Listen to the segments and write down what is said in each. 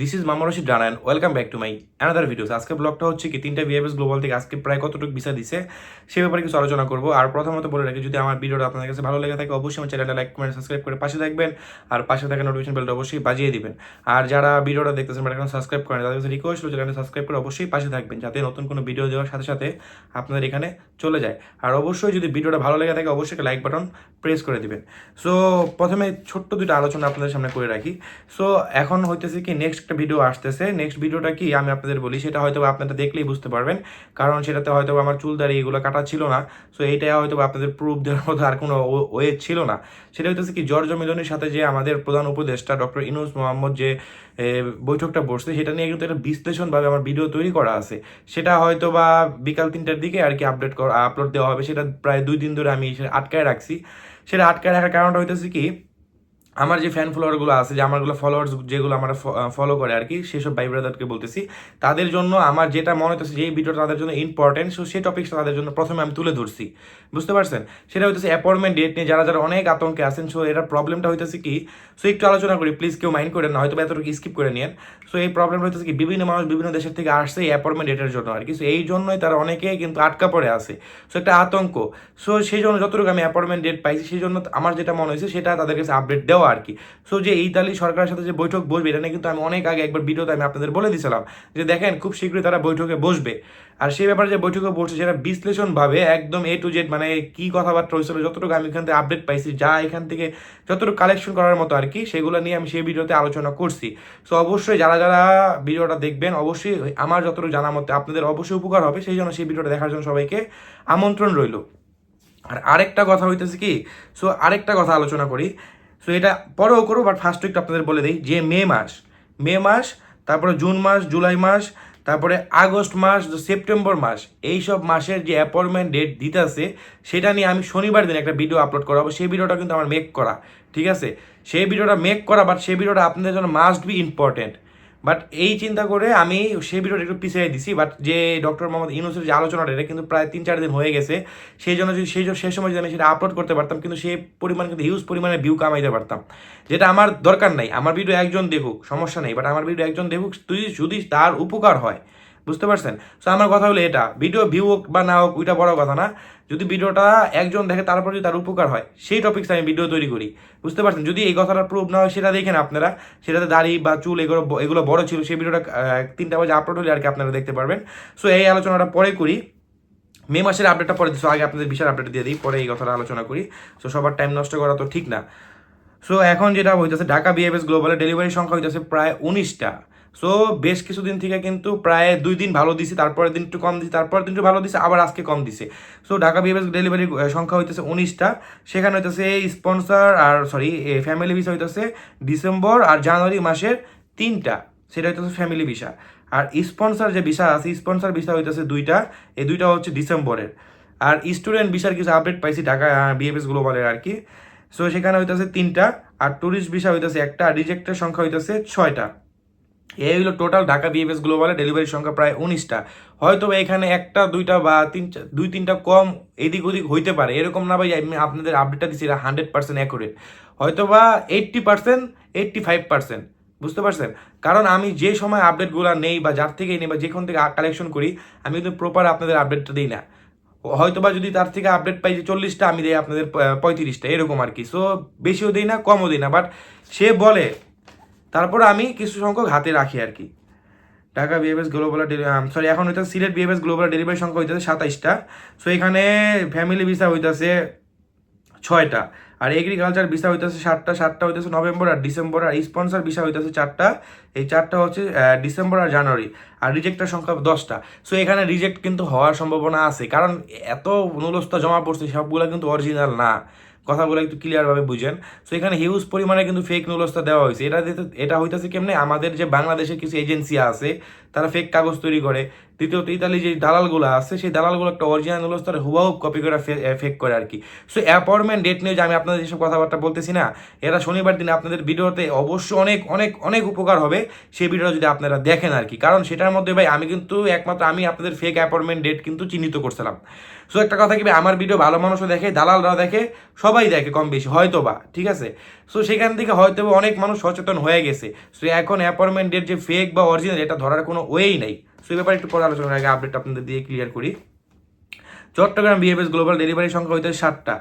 This is মামা Rashid রানায়ন welcome back to my another videos আজকে ব্লগটা হচ্ছে কি, তিনটা বিএফএস গ্লোবাল থেকে আজকে প্রায় কতটুকু ভিসা দিছে, সে ব্যাপারে কিছু আলোচনা করব। আর প্রথমত বলে রাখি, যদি আমার ভিডিওটা আপনাদের কাছে ভালো লেগে থাকে, অবশ্যই আমার চ্যানেলটা লাইক কমেন্ট সাবস্ক্রাইব করে পাশে থাকবেন। আর পাশে থাকা নোটিফিকেশন বেলটা অবশ্যই বাজিয়ে দিবেন। আর যারা ভিডিওটা দেখতেছেন এখন সাবস্ক্রাইব করেন তাদের কাছে রিকোয়েস্ট হলো চ্যানেলটা সাবস্ক্রাইব করে অবশ্যই পাশে থাকবেন, যাতে নতুন কোনো ভিডিও দেওয়ার সাথে সাথে আপনাদের এখানে চলে যায়। আর অবশ্যই যদি ভিডিওটা ভালো লেগে থাকে, অবশ্যই লাইক বাটন প্রেস করে দিবেন। সো প্রথমে ছোট্ট দুটো আলোচনা আপনাদের সামনে করে রাখি। সো এখন হইতেছে কি নেক্সট একটা ভিডিও আসতেছে। নেক্সট ভিডিওটা কি? আমি আপনাদের বলি। সেটা হয়তো আপনারা দেখলেই বুঝতে পারবেন। কারণ সেটাতে হয়তো আমার চুল দাড়ি এগুলো কাটা ছিল না। সো এইটা হয়তো আপনাদের প্রুফ দেওয়ার মতো আর কোনো ওয়ে ছিল না। সেটা হইতেছে কি, জর্জ মিলনের সাথে যে আমাদের প্রধান উপদেষ্টা ডক্টর ইনুস মোহাম্মদ যে বৈঠকটা বসছে, সেটা নিয়ে কিন্তু একটা বিশ্লেষণভাবে আমার ভিডিও তৈরি করা আছে। সেটা হয়তো বা বিকাল তিনটার দিকে আর কি আপডেট আপলোড দেওয়া হবে। সেটা প্রায় দুই দিন ধরে আমি আটকায় রাখছি। সেটা আটকায় রাখার কারণটা হইতেছে কি আমার যে ফ্যান ফলোয়ারগুলো আছে, যে আমারগুলো ফলোয়ার্স যেগুলো আমরা ফলো করে আর কি, সেসব ভাই ব্রাদারকে বলতেছি, তাদের জন্য আমার যেটা মনে হচ্ছে যে ভিডিওটা তাদের জন্য ইম্পর্টেন্ট সো সেই টপিকটা তাদের জন্য প্রথমে আমি তুলে ধরছি। বুঝতে পারছেন? সেটা হইতেছে অ্যাপয়েন্টমেন্ট ডেট নিয়ে যারা যারা অনেক আতঙ্কে আছেন সো এটার প্রবলেমটা হইতেছে কি সো একটু আলোচনা করি প্লিজ কেউ মাইন্ড করেন না, হয়তো এতটুকু স্কিপ করে নিন সো এই প্রবলেমটা হইতেছে কি, বিভিন্ন মানুষ বিভিন্ন দেশের থেকে আসছে এই অ্যাপয়েন্টমেন্ট ডেটের জন্য আর কি সো এই জন্যই তারা অনেকে কিন্তু আটকা পড়ে আছে। সো একটা আতঙ্ক সো সেই জন্য যতটুকু আমি অ্যাপয়েন্টমেন্ট ডেট পাইছি, সেই জন্য আমার যেটা মনে হয়েছে সেটা তাদের কাছে আপডেট দেওয়া আর কি। সো যে ইতালি সরকারের সাথে যে বৈঠক বসবে, এটা নিয়ে কিন্তু আমি অনেক আগে একবার ভিডিওতে আমি আপনাদের বলে দিয়েছিলাম যে দেখেন, খুব শীঘ্রই তারা বৈঠকে বসবে। আর সেই ব্যাপারে যে বৈঠকে বসছে সেটা বিশ্লেষণভাবে একদম এ টু জেড মানে কি কথাবার্তা হয়েছিল, যতটুকু আমি এখান থেকে আপডেট পাইছি, যা এখান থেকে যতটুকু কালেকশন করার মতো আর কি, সেগুলো নিয়ে আমি সেই ভিডিওতে আলোচনা করছি। সো অবশ্যই যারা যারা ভিডিওটা দেখবেন, অবশ্যই আমার যতটুকু জানা মতে আপনাদের অবশ্যই উপকার হবে। সেই জন্য সেই ভিডিওটা দেখার জন্য সবাইকে আমন্ত্রণ রইল। আর আরেকটা কথা হইতেছে কি? সো আরেকটা কথা আলোচনা করি। সো এটা পরেও করো বাট ফার্স্ট উইকটা আপনাদের বলে দিই যে মে মাস মে মাস, তারপরে জুন মাস, জুলাই মাস, তারপরে আগস্ট মাস সেপ্টেম্বর মাস এই সব মাসের যে অ্যাপয়েন্টমেন্ট ডেট দিতেছে, সেটা নিয়ে আমি শনিবার দিন একটা ভিডিও আপলোড করাবো। সেই ভিডিওটা কিন্তু আমার মেক করা, ঠিক আছে? সেই ভিডিওটা মেক করা বাট সেই ভিডিওটা আপনাদের জন্য মাস্ট বি ইম্পর্টেন্ট বাট এই চিন্তা করে আমি সেই ভিডিওটা একটু পিছিয়ে দিছি, বাট যে ডক্টর মোহাম্মদ ইউনুসের যে আলোচনাটা, এটা কিন্তু প্রায় তিন চার দিন হয়ে গেছে। সেই জন্য যদি সেই সেই সময় যদি আমি সেটা আপলোড করতে পারতাম, কিন্তু সেই পরিমাণ কিন্তু হিউজ পরিমাণে ভিউ কামাইতে পারতাম। যেটা আমার দরকার নাই। আমার ভিডিও একজন দেখুক, সমস্যা নেই। বাট আমার ভিডিও একজন দেখুক তুই যদি তার উপকার হয় বুঝতে পারছেন? সো আমার কথা হলো এটা। ভিডিও ভিউ হোক বা না হোক, ওইটা বড় কথা না। যদি ভিডিওটা একজন দেখে তারপর যদি তার উপকার হয়, সেই টপিক্স আমি ভিডিও তৈরি করি। বুঝতে পারছেন? যদি এই কথাটা প্রুভ না হয়, সেটা দেখেন আপনারা। সেটাতে দাড়ি বা চুল এগুলো এগুলো বড় ছিল, সেই ভিডিওটা তিনটা বাজে আপলোড হলে আর কি আপনারা দেখতে পারবেন। সো এই আলোচনাটা পরে করি। মে মাসের আপডেটটা পরে দিচ্ছি আগে আপনাদের বিশাল আপডেট দিয়ে দিই, পরে এই কথাটা আলোচনা করি। সো সবার টাইম নষ্ট করা তো ঠিক না। সো এখন যেটা হইতেছে, ঢাকা বিএফএস গ্লোবালের ডেলিভারি সংখ্যা হইতেছে প্রায় উনিশটা। সো বেশ কিছুদিন থেকে কিন্তু প্রায় দুই দিন ভালো দিছে, তারপরের দিন একটু কম দিছে, তারপরের দিন একটু ভালো দিছে, আবার আজকে কম দিছে। সো ঢাকা বিএফএস ডেলিভারি সংখ্যা হইতেছে উনিশটা। সেখানে হইতেছে স্পন্সর আর সরি ফ্যামিলি ভিসা হইতেছে ডিসেম্বর আর জানুয়ারি মাসের তিনটা। সেটা হইতেছে ফ্যামিলি ভিসা আর স্পন্সর যে ভিসা আছে স্পন্সর ভিসা হইতেছে দুইটা। এই দুইটা হচ্ছে ডিসেম্বরের। আর স্টুডেন্ট ভিসার কিছু আপডেট পাইছি ঢাকা বিএফএস গ্লোবালের আর কি। সো সেখানে হইতেছে তিনটা। আর ট্যুরিস্ট ভিসা হইতেছে একটা। আর রিজেক্টের সংখ্যা হইতেছে ছয়টা। এই হলো টোটাল ঢাকা বিএফএস গ্লোবালের ডেলিভারি সংখ্যা প্রায় উনিশটা। হয়তো এখানে একটা, দুইটা বা তিন দুই, তিনটা কম এদিক ওদিক হইতে পারে। এরকম না ভাই, আমি আপনাদের আপডেটটা দিচ্ছি এটা হান্ড্রেড পার্সেন্ট অ্যাকুরেট হয়তো বা eighty percent eighty five percent বুঝতে পারছেন? কারণ আমি যে সময় আপডেটগুলো নেই বা যার থেকেই নেই বা যেখান থেকে কালেকশন করি, আমি কিন্তু প্রপার আপনাদের আপডেটটা দিই না। হয়তো বা যদি তার থেকে আপডেট পাই যে চল্লিশটা, আমি দিই আপনাদের পঁয়ত্রিশটা, এরকম আর কি। সো বেশিও দিই না, কমও দিই না বাট সে বলে তারপর আমি কিছু সংখ্যক হাতে রাখি আর কি। ঢাকা বিএফএস গ্লোবাল সরি এখন হইতেছে সিলেট বিএফএস গ্লোবাল ডেলিভারি সংখ্যা হইতেছে সাতাইশটা। সো এখানে ফ্যামিলি ভিসা হইতেছে ছয়টা আর এগ্রিকালচার ভিসা হইতেছে সাতটা সাতটা হইতেছে নভেম্বর আর ডিসেম্বর আর স্পন্সর ভিসা হইতেছে চারটা। এই চারটা হচ্ছে ডিসেম্বর আর জানুয়ারি আর রিজেক্টের সংখ্যা দশটা। সো এখানে রিজেক্ট কিন্তু হওয়ার সম্ভাবনা আছে কারণ এত নুলস্তা জমা পড়ছে, সবগুলো কিন্তু অরিজিনাল না। কথাগুলো একটু ক্লিয়ারভাবে বুঝেন। সো এখানে হিউজ পরিমাণে কিন্তু ফেক নুলস্তা দেওয়া হয়েছে। এটা এটা হইতেছে কেমনে? আমাদের যে বাংলাদেশের কিছু এজেন্সি আছে, তারা ফেক কাগজ তৈরি করে। দ্বিতীয়ত ইতালি যে দালালগুলো আছে, সেই দালালগুলো একটা অরিজিনাল নুলস তার হুবাহু কপি করে ফেক করে আর কি। সো অ্যাপয়েন্টমেন্ট ডেট নিয়ে যে আমি আপনাদের যেসব কথাবার্তা বলতেছি না, এরা শনিবার দিনে আপনাদের ভিডিওতে অবশ্যই অনেক অনেক অনেক উপকার হবে সেই ভিডিওটা যদি আপনারা দেখেন আর কি। কারণ সেটার মধ্যে ভাই আমি কিন্তু একমাত্র আমি আপনাদের ফেক অ্যাপয়েন্টমেন্ট ডেট কিন্তু চিহ্নিত করছিলাম। সো একটা কথা কি আমার ভিডিও ভালো মানুষও দেখে দালালরা দেখে, সবাই দেখে কম বেশি হয়তো বা ঠিক আছে? সো সেখান থেকে হয়তো অনেক মানুষ সচেতন হয়ে গেছে। সো এখন অ্যাপয়েন্টমেন্ট ডেট যে ফেক বা অরিজিনাল এটা ধরার কোনো ওয়েই নাই। সো এই ব্যাপারে একটু পরে আলোচনার আগে আপডেট আপনাদের দিয়ে ক্লিয়ার করি। চট্টগ্রাম বিএফএস গ্লোবাল ডেলিভারি সংখ্যা হইতে সাতটা।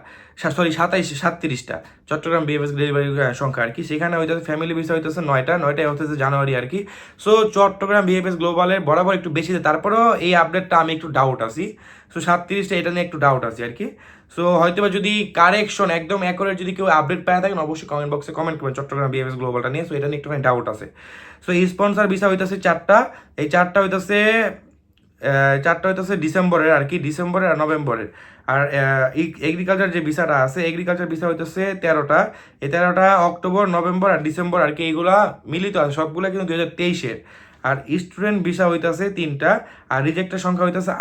সরি সাতাইশ, সাতত্রিশটা। চট্টগ্রাম বিএফএস ডেলিভারি সংখ্যা আর কি। সেখানে হইতেছে ফ্যামিলি ভিসা হইতেছে নয়টা নয়টা হইতেছে জানুয়ারি আর কি। সো চট্টগ্রাম বিএফএস গ্লোবালের বরাবর একটু বেশি তারপরেও এই আপডেটটা আমি একটু ডাউট আছি। সো সাতত্রিশটা এটা নিয়ে একটু ডাউট আছে আর কি। সো হয়তো বা যদি কারেকশন একদম অ্যাকোরেট যদি কেউ আপডেট পায় থাকেন, অবশ্যই কমেন্ট বক্সে কমেন্ট করবেন চট্টগ্রাম বিএফএস গ্লোবালটা নিয়ে। সো এটা নিয়ে একটুখানি ডাউট আছে। সো স্পন্সার ভিসা হইতেছে চারটা। এই চারটা হইতেছে চারটা হইতেছে ডিসেম্বরের আর কি, ডিসেম্বরের আর নভেম্বরের। আর এগ্রিকালচার যে ভিসাটা আছে এগ্রিকালচার ভিসা হইতেছে তেরোটা। এই তেরোটা অক্টোবর, নভেম্বর আর ডিসেম্বর আর কি এইগুলা মিলিত আছে, সবগুলো কিন্তু দু হাজার তেইশের। আর স্টুডেন্ট ভিসা হইতেছে তিনটা, আর রিজেক্টের সংখ্যা হইতেছে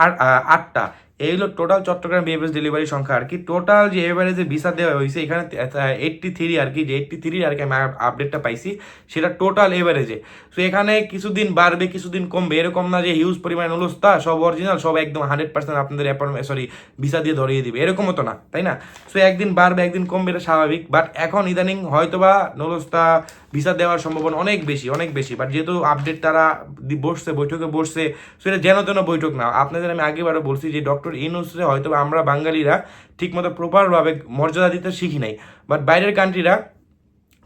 আটটা। এই হলো টোটাল চট্টগ্রাম বিএফএস ডেলিভারি সংখ্যা আর কি। টোটাল যে এবারে যে ভিসা দেওয়া হয়েছে, এখানে এইটটি থ্রি আর কি, যে এইটটি থ্রি আর কি আমি আপডেটটা পাইছি, সেটা টোটাল এভারেজে সো এখানে কিছুদিন বাড়বে, কিছুদিন কমবে, এরকম না যে হিউজ পরিমাণ অনুস্তা সব অরিজিনাল সব একদম হান্ড্রেড পার্সেন্ট আপনাদের অ্যাপয়েন্টমেন্ট সরি ভিসা দিয়ে ধরিয়ে দিবে এরকমও তো না, তাই না? সো একদিন বাড়বে, একদিন কমবে, এটা স্বাভাবিক বাট এখন ইদানিং হয়তোবা নলস্তা ভিসা দেওয়ার সম্ভাবনা অনেক বেশি অনেক বেশি বাট যেহেতু আপডেট তারা বসছে, বৈঠকে বসছে সো এটা যেন তেন বৈঠক না। আপনাদের আমি আগেবারও বলছি যে ডক্টর ইউনুসে হয়তো আমরা বাঙালিরা ঠিকমতো প্রপারভাবে মর্যাদা দিতে শিখি নাই। বাট বাইরের কান্ট্রিরা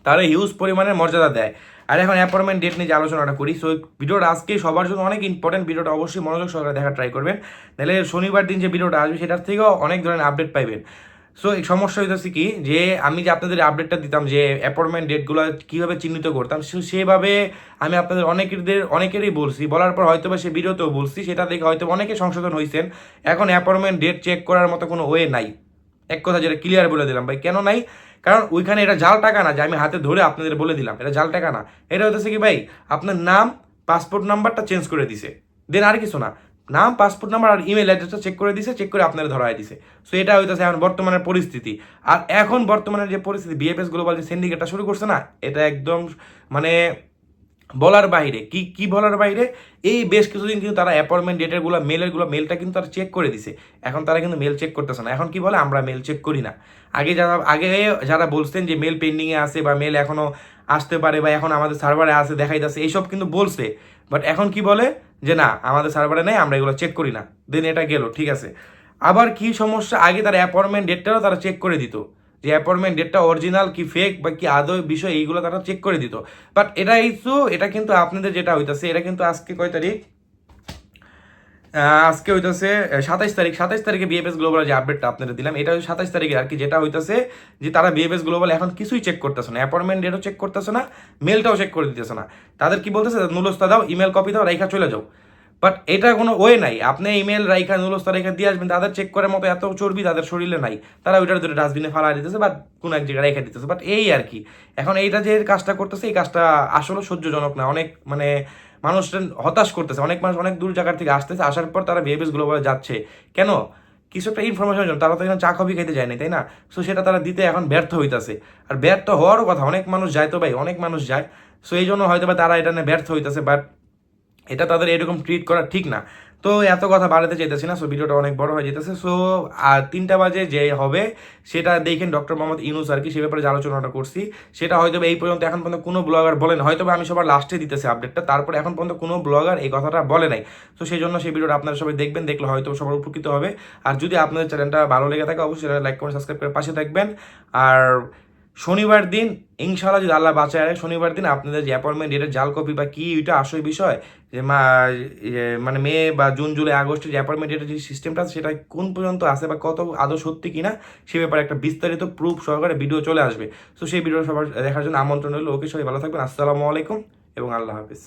তারা হিউজ পরিমাণে মর্যাদা দেয়। আর এখন অ্যাপয়েন্টমেন্ট ডেট নিয়ে যে আলোচনাটা করি সো ভিডিওটা আজকে সবার জন্য অনেক ইম্পর্টেন্ট ভিডিওটা অবশ্যই মনোযোগ সহকারে দেখা ট্রাই করবেন। নাহলে শনিবার দিন যে ভিডিওটা আসবে, সেটার থেকেও অনেক ধরনের আপডেট পাইবেন। সো এই সমস্যা হইতেছে কি, যে আমি যে আপনাদের আপডেটটা দিতাম যে অ্যাপয়েন্টমেন্ট ডেটগুলো কীভাবে চিহ্নিত করতাম সেভাবে আমি আপনাদের অনেকেরদের, অনেকেরই বলছি। বলার পর হয়তো বা সে ভিডিওতেও বলছি, সেটা দেখে হয়তো অনেকে সংশোধন হয়েছেন এখন অ্যাপয়েন্টমেন্ট ডেট চেক করার মতো কোনো ওয়ে নাই। এক কথা যেটা ক্লিয়ার বলে দিলাম ভাই। কেন নাই? কারণ ওইখানে এটা জাল টাকা না, যে আমি হাতে ধরে আপনাদের বলে দিলাম। এটা জাল টাকা না। এটা হতেছে কি ভাই, আপনার নাম পাসপোর্ট নাম্বারটা চেঞ্জ করে দিছে। দেন আর কিছু না। নাম পাসপোর্ট নাম্বার আর ইমেল অ্যাড্রেসটা চেক করে দিছে চেক করে আপনারা ধরাই দিছে। সো এটা হইতেছে এখন বর্তমানের পরিস্থিতি। আর এখন বর্তমানের যে পরিস্থিতি বিএফএস গ্লোবাল যে সিন্ডিকেটটা শুরু করছে না, এটা একদম মানে বলার বাইরে। কি কি বলার বাইরে? এই বেশ কিছুদিন কিন্তু তারা অ্যাপয়েন্টমেন্ট ডেটেরগুলো মেলেরগুলো মেলটা কিন্তু তারা চেক করে দিছে। এখন তারা কিন্তু মেল চেক করতেছে না। এখন কি বলে? আমরা মেল চেক করি না। আগে যারা আগে যারা বলছেন যে মেল পেন্ডিংয়ে আছে বা মেল এখনও আসতে পারে বা এখন আমাদের সার্ভারে আছে দেখাই যাচ্ছে এইসব কিন্তু বলছে। বাট এখন কি বলে? যে না, আমাদের সার্ভারে নেই, আমরা এগুলো চেক করি না। দেন এটা গেল, ঠিক আছে। আবার কি সমস্যা? আগে তার অ্যাপয়েন্টমেন্ট ডেটটাও তারা চেক করে দিত। যে অ্যাপয়েন্টমেন্ট ডেটটা অরিজিনাল কি ফেক বা কি আদৌ বিষয়, এইগুলো তারা চেক করে দিত। বাট এটা তো, এটা কিন্তু আপনাদের যেটা হইতাছে, এটা কিন্তু আজকে কয় তারিখ? আজকে হইতেছে সাতাইশ তারিখ, সাতাইশ তারিখে বিএফএস গ্লোবাল যে আপডেটটা আপনাদের দিলাম, এটা হচ্ছে সাতাইশ তারিখে আর কি যেটা হইতেছে যে তারা বিএফএস গ্লোবাল এখন কিছুই চেক করতেছে না অ্যাপয়েন্টমেন্ট ডেটও চেক করতেছে না মেলটাও চেক করে দিতেছে না। তাদের কি বলতেছে নুলস্তা দাও ইমেল কপি দাও, রাইখা চলে যাও। বাট এটা কোনো ওয়ে নাই। আপনি ইমেল রাইখা নুলস্তা রেখা দিয়ে আসবেন, তাদের চেক করার মতো এত চর্বি তাদের শরীরে নাই। তারা ওইটার ধরে ডাস্টবিনে ফালা দিতেছে বা কোনো এক জায়গায় রেখে দিতেছে। বাট এই আর কি। এখন এইটা যে কাজটা করতেছে, এই কাজটা আসলে সহ্যজনক না। অনেক মানে মানুষ হতাশ করতেছে। অনেক মানুষ অনেক দূর জায়গার থেকে আসতেছে, আসার পর তারা বিহেভিয়ার্স গ্লোবালে যাচ্ছে। কেন? কিছু একটা ইনফরমেশনের জন্য। তারা তো এখানে চা কফি খাইতে যায়নি তাই না? সো সেটা তারা দিতে এখন ব্যর্থ হইতাছে। আর ব্যর্থ হওয়ারও কথা, অনেক মানুষ যায় তো ভাই, অনেক মানুষ যায়। সো এই জন্য হয়তো বা তারা এটা নিয়ে ব্যর্থ হইতাছে বাট এটা তাদের এরকম ট্রিট করা ঠিক না। তো এত কথা বাড়াতে চাইতেছি না সো ভিডিওটা অনেক বড় হয়ে যেতেছে। সো আর তিনটা বাজে যে হবে, সেটা দেখেন ডক্টর মোহাম্মদ ইউনুস আর কি, সে ব্যাপারে আলোচনাটা করছি, সেটা হয়তো এই পর্যন্ত এখন পর্যন্ত কোনো ব্লগার বলেন, হয়তো আমি সবার লাস্টে দিতেছি আপডেটটা তারপরে এখন পর্যন্ত কোনো ব্লগার এই কথাটা বলে নাই। তো সেই জন্য সেই ভিডিওটা আপনারা সবাই দেখবেন, দেখলে হয়তো সবার উপকৃত হবে। আর যদি আপনাদের চ্যানেলটা ভালো লেগে থাকে, অবশ্যই লাইক করে সাবস্ক্রাইব করে পাশে থাকবেন। আর শনিবার দিন ইনশাল্লাহ যদি আল্লাহ বাঁচায় রাখে শনিবার দিন আপনাদের যে অ্যাপয়েন্টমেন্ট এটা জাল কপি বা কি ওইটা আসল বিষয় যে মা মানে মে বা জুন, জুলাই, আগস্টের যে অ্যাপয়েন্টমেন্ট ডেটের যে সিস্টেমটা আছে, সেটা কোন পর্যন্ত আসে বা কত আদৌ সত্যি কিনা, সে ব্যাপারে একটা বিস্তারিত প্রুফ সহকারে ভিডিও চলে আসবে। তো সেই ভিডিও সবার দেখার জন্য আমন্ত্রণ হলো ওকে, সবাই ভালো থাকবেন। আসসালামু আলাইকুম এবং আল্লাহ হাফিজ।